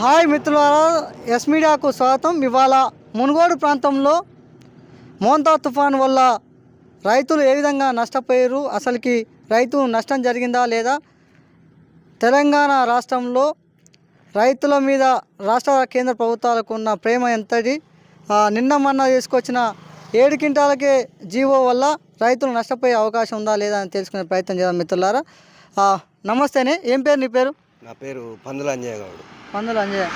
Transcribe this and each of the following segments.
Hi మిత్రులారా yes మీడియాకు స్వాగతం. ఇవాళ మునుగోడు ప్రాంతంలో మోంతా తుఫాన్ వల్ల రైతులు ఏ విధంగా నష్టపోయారు? అసలుకి రైతు నష్టం జరిగిందా లేదా? తెలంగాణ రాష్ట్రంలో రైతుల మీద రాష్ట్ర కేంద్ర ప్రభుత్వాలకు ఉన్న ప్రేమ ఎంతటి? నిన్న మొన్న తీసుకొచ్చిన ఏడు క్వింటాలకే జీవో వల్ల రైతులు నష్టపోయే అవకాశం ఉందా లేదా అని తెలుసుకునే ప్రయత్నం చేద్దాం మిత్రులారా. నమస్తేనే. ఏం పేరు నీ పేరు? నా పేరు పందుల అంజయ్య గౌడ్. పందులు అంజయ్య.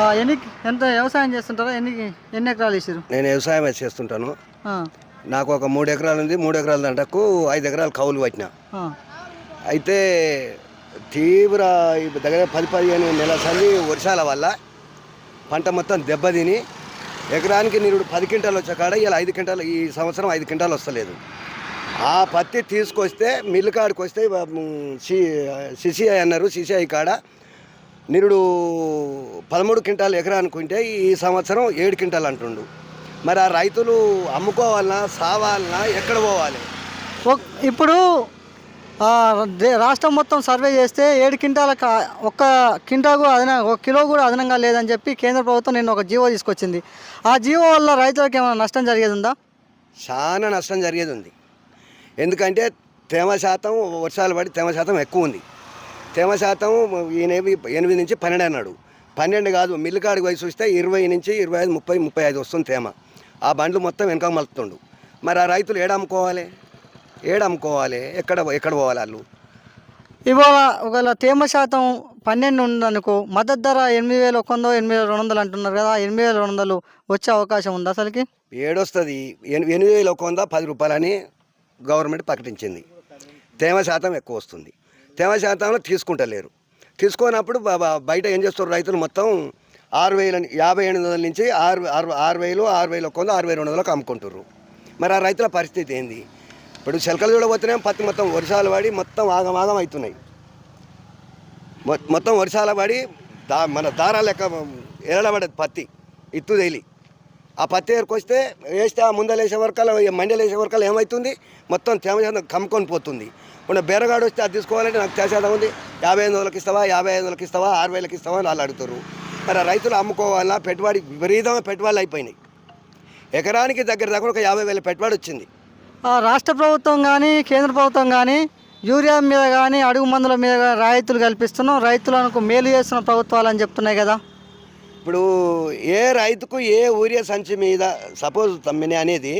ఆ, ఎన్ని ఎంత వ్యవసాయం చేస్తుంటారో? ఎన్ని ఎన్ని ఎకరాలు వేసారు నేను వ్యవసాయం అది చేస్తుంటాను. నాకు ఒక మూడు ఎకరాలు ఉంది. మూడు ఎకరాల దంటకు ఐదు ఎకరాలు కౌలు పట్టిన. అయితే తీవ్ర దగ్గర పది పదిహేను నెలల సంది వర్షాల వల్ల పంట మొత్తం దెబ్బతిని ఎకరానికి నీరు పది క్వింటాలు వచ్చే కాడ ఇలా ఐదు క్వింటాలు ఈ సంవత్సరం ఐదు క్వింటాలు వస్తలేదు. ఆ పత్తి తీసుకొస్తే మిల్లు కాడికి వస్తే సిసిఐ అన్నారు సిసిఐ కాడ. నిరుడు పదమూడు క్వింటాలు ఎకరా అనుకుంటే ఈ సంవత్సరం ఏడు క్వింటాలు అంటుండు. మరి ఆ రైతులు అమ్ముకోవాలన్నా సావాలన్నా ఎక్కడ పోవాలి? ఇప్పుడు రాష్ట్రం మొత్తం సర్వే చేస్తే ఏడు క్వింటాల ఒక్క క్వింటా కూడా అదన ఒక కిలో కూడా అదనంగా లేదని చెప్పి కేంద్ర ప్రభుత్వం నిన్న ఒక జీవో తీసుకొచ్చింది. ఆ జీవో వల్ల రైతులకు ఏమైనా నష్టం జరిగేది ఉందా చాలా నష్టం జరిగేది ఉంది ఎందుకంటే తేమ శాతం వర్షాలు పడి తేమ శాతం ఎక్కువ ఉంది. తేమ శాతం ఈయన ఎనిమిది నుంచి పన్నెండు అన్నాడు. పన్నెండు కాదు మిల్లు కాడికి వయసు చూస్తే ఇరవై నుంచి ఇరవై ఐదు ముప్పై ముప్పై ఐదు వస్తుంది తేమ. ఆ బండ్లు మొత్తం వెనక మలుతుండు మరి ఆ రైతులు ఏడ అమ్ముకోవాలి? ఏడ అమ్ముకోవాలి? ఎక్కడ ఎక్కడ పోవాలి వాళ్ళు? ఇవాళ ఒకవేళ తేమ శాతం పన్నెండు ఉందనుకో మద్దతు ధర ఎనిమిది వేలు ఒక వందో ఎనిమిది వేల రెండు వందలు అంటున్నారు కదా ఎనిమిది వేల రెండు వందలు వచ్చే అవకాశం ఉంది అసలుకి? ఏడొస్తుంది. ఎని- ఎనిమిది వేల ఒక వంద పది రూపాయలని గవర్నమెంట్ ప్రకటించింది. తేమ శాతం ఎక్కువ వస్తుంది. తేమ శాతంలో తీసుకుంటలేరు. తీసుకున్నప్పుడు బయట ఏం చేస్తారు రైతులు మొత్తం ఆరు వేల యాభై ఎనిమిది వందల నుంచి ఆరు ఆరు ఆరు వేలు ఆరు వేలు ఒక వంద ఆరు వేల రెండు వందలకు అమ్ముకుంటారు మరి ఆ రైతుల పరిస్థితి ఏంది? ఇప్పుడు చిలకలు చూడబోతున్నాం పత్తి మొత్తం వర్షాలు పడి మొత్తం ఆగమాగం అవుతున్నాయి. మొ- మొత్తం వర్షాలు పడి దా మన దారాలు లెక్క ఎరడబడేది పత్తి ఇత్తు తేలి. ఆ పత్తి ఏరుకొస్తే వేస్తే ఆ ముందలేసే వేసే మండలేసే మండలు వేసే ఏమవుతుంది మొత్తం తేమ శాతం కమ్ముకొని పోతుంది. ఇప్పుడు బేరగాడు వస్తే అది తీసుకోవాలంటే నాకు తేమ శాతం ఉంది. యాభై ఐదు వందలకి ఇస్తావా? యాభై ఐదు వందలకి ఇస్తావా? ఆరు వేలకి ఇస్తావా? అని వాళ్ళు అడుగుతారు మరి రైతులు అమ్ముకోవాలా పెట్టుబడి విపరీతమైన పెట్టుబడులు అయిపోయినాయి. ఎకరానికి దగ్గర దగ్గర ఒక యాభై వేల పెట్టుబడి వచ్చింది. ఆ రాష్ట్ర ప్రభుత్వం కానీ కేంద్ర ప్రభుత్వం కానీ యూరియా మీద కానీ అడుగు మందుల మీద కానీ రాయితీలు కల్పిస్తున్నాం. రైతులకు మేలు చేస్తున్న ప్రభుత్వాలు అని చెప్తున్నాయి కదా. ఇప్పుడు ఏ రైతుకు ఏ ఊరియా సంచి మీద సపోజ్ తమ్మిని అనేది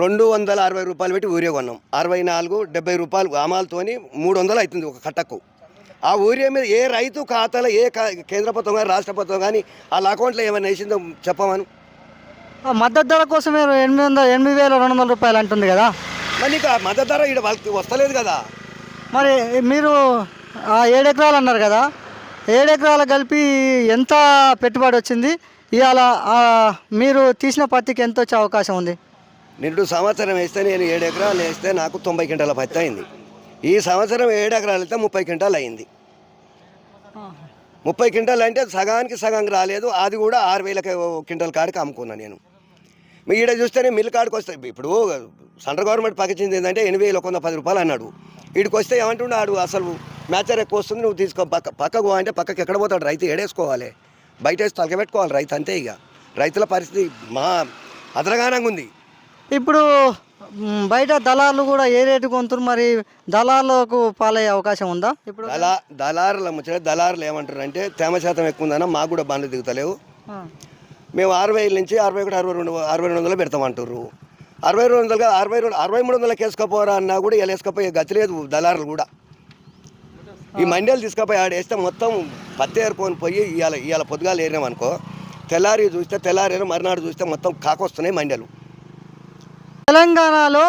రెండు వందల అరవై రూపాయలు పెట్టి ఊరియా కొన్నాం. అరవై నాలుగు డెబ్బై రూపాయలు అమాలతోని మూడు వందలు అవుతుంది ఒక కట్టకు. ఆ ఊరియా మీద ఏ రైతు ఖాతాలో ఏ కేంద్ర ప్రభుత్వం కానీ రాష్ట్ర ప్రభుత్వం కానీ వాళ్ళ అకౌంట్లో ఏమైనా వేసిందో చెప్పమను. ఆ మద్దతు ధర కోసమే ఎనిమిది వందల ఎనిమిది వేల రెండు వందల రూపాయలు అంటుంది కదా. మరి నీకు ఆ మద్దతు ధర ఇక్కడ వాళ్ళకి వస్తలేదు కదా. మరి మీరు ఆ ఏడు ఎకరాలు అన్నారు కదా ఏడు ఎకరాలు కలిపి ఎంత పెట్టుబడి వచ్చింది? ఇవాళ మీరు తీసిన పత్తికి ఎంత వచ్చే అవకాశం ఉంది? నిండు సంవత్సరం వేస్తే నేను ఏడు ఎకరాలు వేస్తే నాకు తొంభై క్వింటాల పత్తి అయింది. ఈ సంవత్సరం ఏడు ఎకరాలు అయితే ముప్పై క్వింటాలు అయింది. ముప్పై క్వింటాలు అంటే సగానికి సగం రాలేదు. అది కూడా ఆరు వేల క్వింటాల కాడికి అమ్ముకున్నాను నేను. మీ ఈడ చూస్తేనే మిల్ కాడికి వస్తాయి. ఇప్పుడు సెంట్రల్ గవర్నమెంట్ పక్కచింది ఏంటంటే ఎనిమిది వేల ఒక వంద పది రూపాయలు అన్నాడు. వీడికి వస్తే ఏమంటుండే ఆడు అసలు మ్యాచర్ ఎక్కువ వస్తుంది నువ్వు తీసుకో. పక్క పక్కకు అంటే పక్కకి ఎక్కడ పోతాడు రైతు? ఏడేసుకోవాలి. బయట వేసి తలకబెట్టుకోవాలి రైతు అంతే ఇక. రైతుల పరిస్థితి మా అదరగానంగా ఉంది. ఇప్పుడు బయట దళార్లు కూడా ఏ రేటు కొంటారు మరి దళార్లకు పాలయ్యే అవకాశం ఉందా? ఇప్పుడు దళా దళారులు ముచ్చట దళారులు ఏమంటారు అంటే తేమ శాతం ఎక్కువ ఉందన్న మాకు కూడా బండ్లు దిగుతలేవు. మేము అరవై నుంచి అరవై ఒకటి అరవై రెండు అరవై రెండు వందలు పెడతామంటారు అరవై రెండు వందలుగా అరవై రెండు అరవై మూడు వందలకి వేసుకపోరా అన్నా కూడా ఇలా వేసుకపోయే గతి లేదు దళారులు కూడా. ఈ మండీలు తీసుకపోయి ఆడేస్తే మొత్తం పత్తి ఏరుకొని పోయి ఇవాళ ఇవాళ పొద్దుగాలు ఏరినాం అనుకో తెల్లారి చూస్తే తెల్లారి మర్నాడు చూస్తే మొత్తం కాకొస్తున్నాయి మండలు. తెలంగాణలో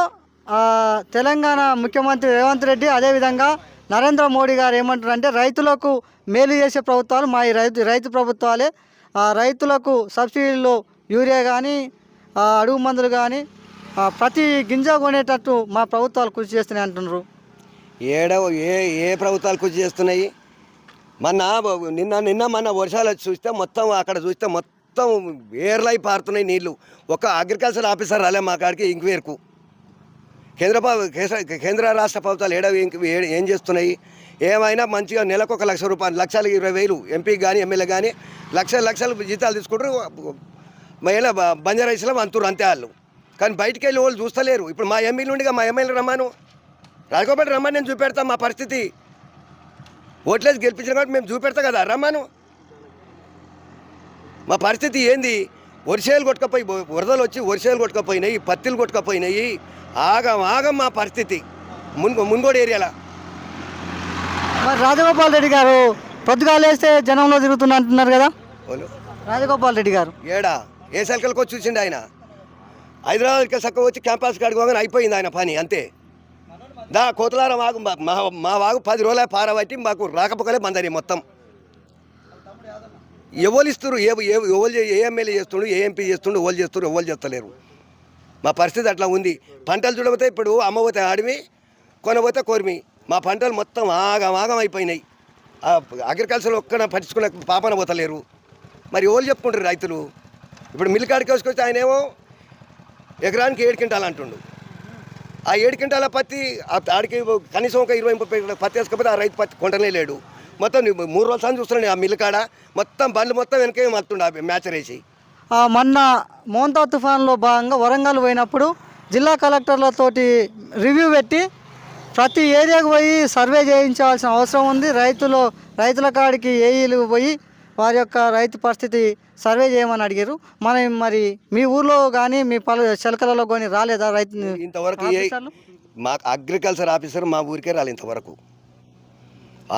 తెలంగాణ ముఖ్యమంత్రి రేవంత్ రెడ్డి అదేవిధంగా నరేంద్ర మోడీ గారు ఏమంటారంటే రైతులకు మేలు చేసే ప్రభుత్వాలు మా రైతు రైతు ప్రభుత్వాలే. రైతులకు సబ్సిడీలు యూరియా కానీ అడుగు మందులు కానీ ప్రతి గింజ కొనేటట్టు మా ప్రభుత్వాలు కృషి చేస్తున్నాయి అంటున్నారు. ఏడవ ఏ ఏ ప్రభుత్వాలు కృషి చేస్తున్నాయి? మొన్న నిన్న నిన్న మొన్న వర్షాలు చూస్తే మొత్తం అక్కడ చూస్తే మొత్తం ఏర్లై పారుతున్నాయి నీళ్ళు. ఒక అగ్రికల్చర్ ఆఫీసర్ రాలే మా కాడికి ఇంక్వైర్కు కేంద్ర కేంద్ర- కేంద్ర రాష్ట్ర ప్రభుత్వాలు ఏడ ఏం చేస్తున్నాయి? ఏమైనా మంచిగా నెలకు ఒక లక్ష రూపాయలు లక్షలు ఇరవై వేలు ఎంపీకి కానీ ఎమ్మెల్యే కానీ లక్షల లక్షలు జీతాలు తీసుకుంటారు. మహిళ బంజారాయిస్లో అంతురు అంతే వాళ్ళు. కానీ బయటికి వెళ్ళి వాళ్ళు చూస్తలేరు. ఇప్పుడు మా ఎమ్మెల్యే ఉండిగా మా ఎమ్మెల్యే రమ్మాను. రాజగోపాల్ రమ్మని నేను చూపెడతా మా పరిస్థితి. ఓట్లేసి గెలిపించిన కాబట్టి మేము చూపెడతా కదా రమ్మాను. మా పరిస్థితి ఏంది? వర్షాలు కొట్టుకపోయి వరదలు వచ్చి వర్షాలు కొట్టుకపోయినాయి పత్తిలు కొట్టుకపోయినాయి. ఆగం ఆగం మా పరిస్థితి. మున్ మున్గోడు ఏరియాలో. మరి రాజగోపాల్ రెడ్డి గారు పొద్దుగాలు వేస్తే జనంలో తిరుగుతున్నా అంటున్నారు కదా? రాజగోపాల్ రెడ్డి గారు. ఏడా? ఏ సర్కిల్కి వచ్చి చూసిండు ఆయన? హైదరాబాద్కి చక్క వచ్చి క్యాంపస్ కాడుకోగానే అయిపోయింది ఆయన పని అంతే. దా కోతలార వాగు మా- మా వాగు పది రోజుల పారబట్టి మాకు రాకపోకలే బందరి మొత్తం. ఎవరు ఇస్తారు ఏ ఎవరు ఏఎంఎల్ఏ ఏ ఎమ్మెల్యే చేస్తుండు? ఏ ఎంపీ చేస్తుండు? ఎవరు చేస్తారు ఎవరు చేస్తలేరు. మా పరిస్థితి అట్లా ఉంది. పంటలు చూడబోతే ఇప్పుడు అమ్మబోతే ఆడిమి కొనబోతే కోరిమి. మా పంటలు మొత్తం ఆగం ఆగం అయిపోయినాయి. అగ్రికల్చర్ ఒక్కడ పట్టించుకునే పాపన పోతలేరు. మరి ఎవరు చెప్పుకుంటారు రైతులు? ఇప్పుడు మిల్లు కాడికి వేసుకొస్తే ఆయన ఏమో ఎకరానికి ఏడు క్వింటాలు అంటుండు. ఆ ఏడు క్వింటాల పత్తి ఆడికి కనీసం ఒక ఇరవై ముప్పై పత్తి వేసుకపోతే ఆ రైతు పత్తి కొంటనే లేడు. మొత్తం మూడు రోజుల సార్లు చూస్తున్నాను ఆ మిల్లు కాడ. మొత్తం బండ్లు మొత్తం వెనకే మత్తుండే ఆ మ్యాచర్ వేసి మొన్న మోంతా తుఫాన్లో భాగంగా వరంగల్ పోయినప్పుడు జిల్లా కలెక్టర్లతోటి రివ్యూ పెట్టి ప్రతి ఏరియాకు పోయి సర్వే చేయించాల్సిన అవసరం ఉంది. రైతులు రైతుల కాడికి ఏఈలు పోయి వారి యొక్క రైతు పరిస్థితి సర్వే చేయమని అడిగారు. మనం మరి మీ ఊర్లో కానీ మీ పలు చిలకలలో కానీ రాలేదా రైతు ఇంతవరకు? మాకు అగ్రికల్చర్ ఆఫీసర్ మా ఊరికే రాలి ఇంతవరకు.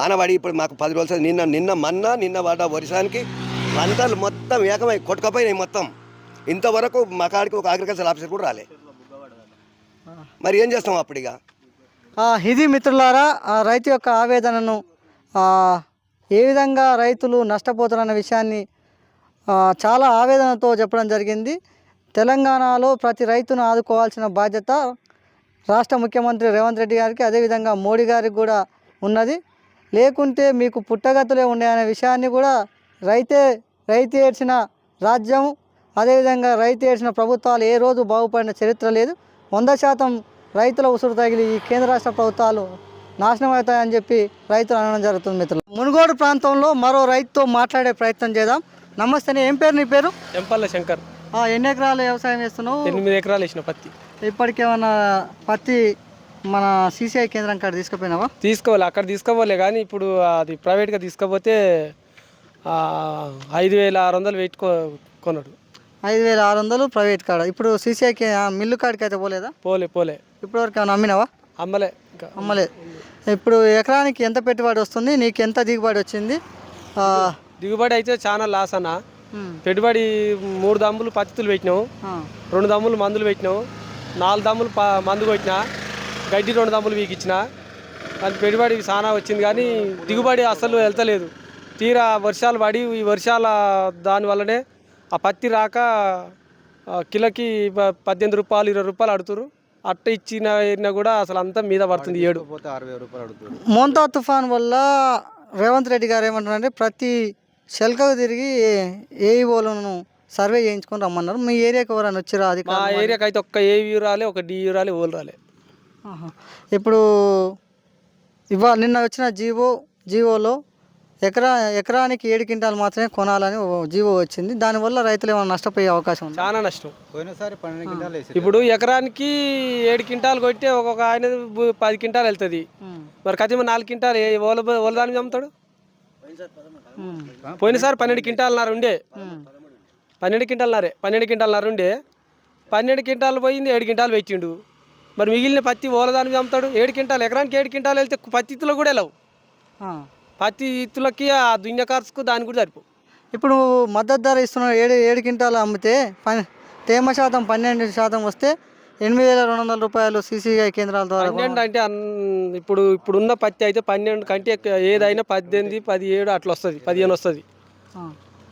ఆనవాడి ఇప్పుడు మాకు పది రోజులు నిన్న నిన్న మన్న నిన్న వాడ వర్షానికి పంటలు మొత్తం ఏకమై కొట్టుకపోయినాయి మొత్తం. ఇంతవరకు మా కాడికి ఒక అగ్రికల్చర్ ఆఫీసర్ కూడా రాలే. మరి ఏం చేస్తాం అప్పుడు ఇక? ఇది మిత్రులారా ఆ రైతు యొక్క ఆవేదనను ఏ విధంగా రైతులు నష్టపోతారన్న విషయాన్ని చాలా ఆవేదనతో చెప్పడం జరిగింది. తెలంగాణలో ప్రతి రైతును ఆదుకోవాల్సిన బాధ్యత రాష్ట్ర ముఖ్యమంత్రి రేవంత్ రెడ్డి గారికి అదేవిధంగా మోడీ గారికి కూడా ఉన్నది. లేకుంటే మీకు పుట్టగతులే ఉండే విషయాన్ని కూడా రైతే రైతు ఏడ్చిన రాజ్యం అదేవిధంగా రైతు ఏడ్చిన ప్రభుత్వాలు ఏ రోజు బాగుపడిన చరిత్ర లేదు. వంద శాతం రైతుల ఉసురు తగిలి ఈ కేంద్ర రాష్ట్ర ప్రభుత్వాలు నాశనం అవుతాయని చెప్పి రైతులు అనడం జరుగుతుంది మిత్రులు. మునుగోడు ప్రాంతంలో మరో రైతుతో మాట్లాడే ప్రయత్నం చేద్దాం. నమస్తే ఏం పేరు నీ పేరు? ఎంపల్ల శంకర్. ఎన్ని ఎకరాలు వ్యవసాయం చేస్తున్నావు? ఎనిమిది ఎకరాలు వేసిన పత్తి. ఇప్పటికేమన్నా పత్తి మన సీసీఐ కేంద్రం కాడ తీసుకుపోయినావా? తీసుకోవాలి అక్కడ తీసుకోవాలి కానీ ఇప్పుడు అది ప్రైవేట్గా తీసుకపోతే ఐదు వేల ఆరు వందలు పెట్టుకో కొన్నాడు. ఐదు వేల ఆరు వందలు ప్రైవేట్ కాడ. ఇప్పుడు సీసీఐ మిల్లు కాడికి అయితే పోలేదా? పోలే పోలే. ఇప్పటివరకు ఏమైనా అమ్మినావా? అమ్మలే ఇంకా. అమ్మలేదు ఇప్పుడు ఎకరానికి ఎంత పెట్టుబడి వస్తుంది? నీకు ఎంత దిగుబడి వచ్చింది? దిగుబడి అయితే చాలా లాస్ అన్న. పెట్టుబడి మూడు దమ్ములు పత్తులు పెట్టినావు. రెండు దమ్ములు మందులు పెట్టినావు. నాలుగు దమ్ములు మందు కొట్టినా. గడ్డి రెండు దమ్ములు వీకిచ్చిన కానీ పెట్టుబడి చాలా వచ్చింది కానీ దిగుబడి అసలు వెళ్తలేదు. తీరా వర్షాలు పడి ఈ వర్షాల దాని వల్లనే ఆ పత్తి రాక కిలోకి పద్దెనిమిది రూపాయలు ఇరవై రూపాయలు అడుగుతారు అట్ట ఇచ్చిన ఇచ్చినా కూడా అసలు అంతా మీద పడుతుంది ఏడు. మోంతా తుఫాన్ వల్ల రేవంత్ రెడ్డి గారు ఏమంటున్నారంటే ప్రతి శెల్కకు తిరిగి ఏఈఓలను సర్వే చేయించుకొని రమ్మన్నారు. మీ ఏరియాకి ఎవరైనా వచ్చిరా అది మా ఏరియాకి అయితే ఒక్క ఏవి రాలే ఒక డి రాలే ఓలు రాలే. ఇప్పుడు ఇవా నిన్న వచ్చిన జీవో జీవోలో ఎకరా ఎకరానికి ఏడు క్వింటాలు మాత్రమే కొనాలని ఓ జీవో వచ్చింది. దానివల్ల రైతులు ఏమైనా నష్టపోయే అవకాశం ఉంది? చాలా నష్టం. ఇప్పుడు ఎకరానికి ఏడు క్వింటాలు కొట్టే ఒక్కొక్క ఆయన పది క్వింటాలు వెళ్తుంది. మరి కదిమ నాలుగు క్వింటాలు ఓల ఓల దాని అమ్ముతాడు? పోయినసారి పన్నెండు క్వింటాలన్నర ఉండే. పన్నెండు క్వింటాలన్నరే పన్నెండు క్వింటాలన్నర ఉండే. పన్నెండు క్వింటాలు పోయింది ఏడు క్వింటాలు పెట్టిండు. మరి మిగిలిన పత్తి ఓల దాని అమ్ముతాడు? ఏడు క్వింటాలు ఎకరానికి ఏడు క్వింటాలు వెళ్తే పత్తి ఇత్తులో కూడా వెళ్ళవు పత్తి ఇత్తులకి ఆ దున్య ఖర్చుకు దానికి కూడా సరిపో ఇప్పుడు మద్దతు ధర ఇస్తున్న ఏడు ఏడు క్వింటాలు అమ్మితే పన్ తేమ శాతం పన్నెండు శాతం వస్తే ఎనిమిది వేల రెండు వందల రూపాయలు సీసీఐ కేంద్రాల ద్వారా పన్నెండు అంటే ఇప్పుడు ఇప్పుడున్న పత్తి అయితే పన్నెండు కంటే ఏదైనా పద్దెనిమిది పదిహేడు అట్లా వస్తుంది పదిహేను వస్తుంది.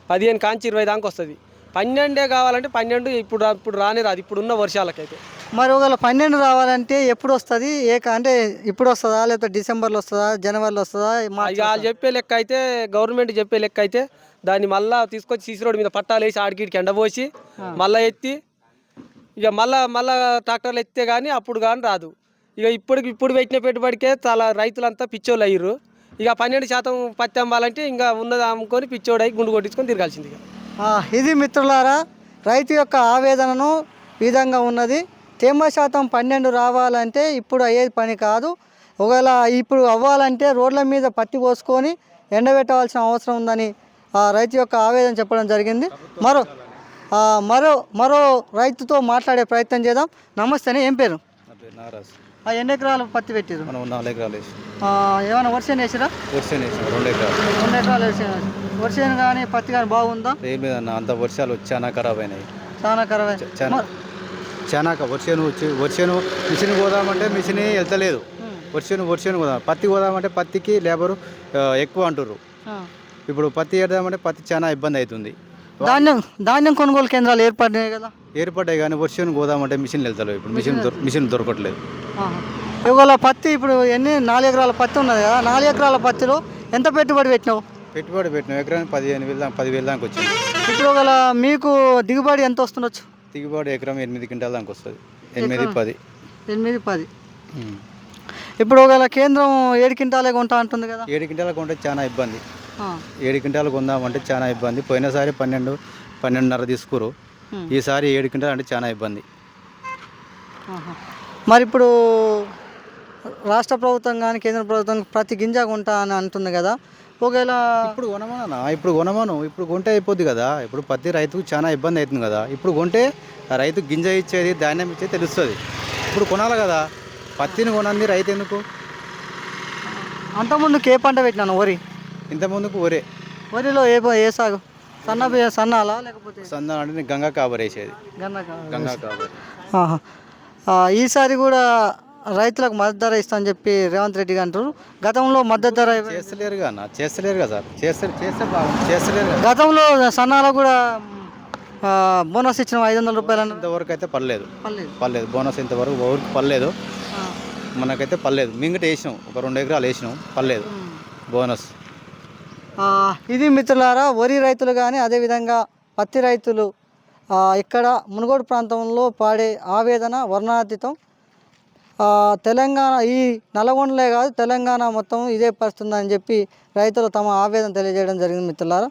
పదిహేను కాంచి ఇరవై దాకా వస్తుంది. పన్నెండే కావాలంటే పన్నెండు ఇప్పుడు ఇప్పుడు రానే రాదు. ఇప్పుడున్న వర్షాలకైతే. మరి ఒకవేళ పన్నెండు రావాలంటే ఎప్పుడు వస్తుంది? ఏ క- అంటే ఇప్పుడు వస్తుందా? లేకపోతే డిసెంబర్లో వస్తుందా? జనవరిలో వస్తుందా? వాళ్ళు చెప్పే లెక్క అయితే గవర్నమెంట్ చెప్పే లెక్క అయితే దాన్ని మళ్ళా తీసుకొచ్చి సీసీ రోడ్ మీద పట్టాలు వేసి ఆడికి ఎండబోసి మళ్ళా ఎత్తి ఇక మళ్ళా మళ్ళా ట్రాక్టర్లు ఎత్తే కానీ అప్పుడు కానీ రాదు. ఇక ఇప్పటికి ఇప్పుడు పెట్టిన పెట్టుబడికే చాలా రైతులంతా పిచ్చోళ్ళు అయ్యారు ఇక పన్నెండు శాతం పత్తి అమ్మాలంటే ఇంకా ఉన్నది అమ్ముకొని పిచ్చోడై గుండు కొట్టించుకొని తిరగాల్సింది ఇది మిత్రులారా రైతు యొక్క ఆవేదనను విధంగా ఉన్నది. తేమ శాతం పన్నెండు రావాలంటే ఇప్పుడు అయ్యేది పని కాదు. ఒకవేళ ఇప్పుడు అవ్వాలంటే రోడ్ల మీద పత్తి పోసుకొని ఎండబెట్టవలసిన అవసరం ఉందని ఆ రైతు యొక్క ఆవేదన చెప్పడం జరిగింది. మరో మరో మరో రైతుతో మాట్లాడే ప్రయత్నం చేద్దాం. నమస్తేనే ఏం పేరు? ఆ, ఎన్ని ఎకరాలు పత్తి పెట్టారు నాలుగు ఎకరాలు ఏమైనా వర్షం వేసిరా వర్షం రెండు ఎకరాలు. రెండు ఎకరాలు వేసిన వర్షం కానీ పత్తి కానీ బాగుందా? ఏం లేదన్న అంత వర్షాలు చాలా ఖరాబ్ అయినాయి. చాలా కరవే చాలా చాలా వర్షం వచ్చి వర్షం మిషన్ పోదామంటే మిషన్ వెళ్తలేదు. వర్షం వర్షం పోదాం పత్తి పోదామంటే పత్తికి లేబరు ఎక్కువ అంటుర్రు. ఇప్పుడు పత్తి వేద్దామంటే పత్తి చాలా ఇబ్బంది అవుతుంది ధాన్యం ధాన్యం కొనుగోలు కేంద్రాలు ఏర్పడినాయి కదా? ఏర్పడ్డాయి కానీ వర్షం పోదామంటే మిషన్ వెళ్తలేవు ఇప్పుడు. మిషన్ మిషన్ దొరకట్లేదు. ఇవాళ పత్తి ఇప్పుడు ఎన్ని నాలుగు ఎకరాల పత్తి ఉన్నది కదా? నాలుగు ఎకరాల పత్తిలో ఎంత పెట్టుబడి పెట్టినావు? పెట్టుబడి పెట్టిన. ఎకరానికి పదిహేను వేలు దాకా పదివేలు దాకా వచ్చింది. ఇప్పుడు మీకు దిగుబడి ఎంత వస్తుండొచ్చు? దిగుబడి ఎకరం ఎనిమిది క్వింటాల దాకా వస్తుంది. ఎనిమిది పది. ఎనిమిది పది. ఇప్పుడు ఒకవేళ కేంద్రం ఏడు క్వింటాలే కొంటా అంటుంది కదా? ఏడు క్వింటాలకు ఉంటే చాలా ఇబ్బంది. ఏడు క్వింటాలు కొందామంటే చాలా ఇబ్బంది. పోయినసారి పన్నెండు పన్నెండున్నర తీసుకురు. ఈసారి ఏడు క్వింటాలు అంటే చాలా ఇబ్బంది. మరి ఇప్పుడు రాష్ట్ర ప్రభుత్వం కానీ కేంద్ర ప్రభుత్వం ప్రతి గింజ కొంటా అని అంటుంది కదా? ఒకవేళ ఇప్పుడు కొనమన్నా? ఇప్పుడు కొనమను. ఇప్పుడు కొంటే అయిపోద్ది కదా. ఇప్పుడు ప్రతి రైతుకు చాలా ఇబ్బంది అవుతుంది కదా. ఇప్పుడు కొంటే రైతు గింజ ఇచ్చేది ధాన్యం ఇచ్చేది తెలుస్తుంది. ఇప్పుడు కొనాలి కదా. పత్తిని కొనంది రైతు ఎందుకు? అంతకుముందుకు ఏ పంట పెట్టినాను వరి. ఇంత ముందుకు ఒరే వరిలో ఏ ఏ సాగు? సన్న బియ్య సన్నాలా లేకపోతే? సంద అంటే గంగా కాబర్ వేసేది. గన్నక గంగా కాబర్. ఆ, ఈసారి కూడా రైతులకు మద్దతు ధర ఇస్తా అని చెప్పి రేవంత్ రెడ్డి గారు అంటారు. గతంలో మద్దతు ధర చేస్తలేరు కదా చేస్తలేరు కదా సార్. చేస్తే చేస్తే బాగుంది చేస్తలేరు గతంలో సన్నాలకు కూడా బోనస్ ఇచ్చిన ఐదు వందల రూపాయలు ఇంతవరకు అయితే పర్లేదు పర్లేదు బోనస్ ఇంతవరకు ఎవరికి పర్లేదు. మనకైతే పర్లేదు మింగట వేసినాం. ఒక రెండు ఎకరాలు వేసినాం. పర్లేదు బోనస్. ఇది మిత్రులారా వరి రైతులు కానీ అదేవిధంగా పత్తి రైతులు ఇక్కడ మునుగోడు ప్రాంతంలో పాడే ఆవేదన వర్ణాతీతం. తెలంగాణ ఈ నల్గొండలే కాదు తెలంగాణ మొత్తం ఇదే పరిస్థితుందని చెప్పి రైతులు తమ ఆవేదన తెలియజేయడం జరిగింది మిత్రులారా.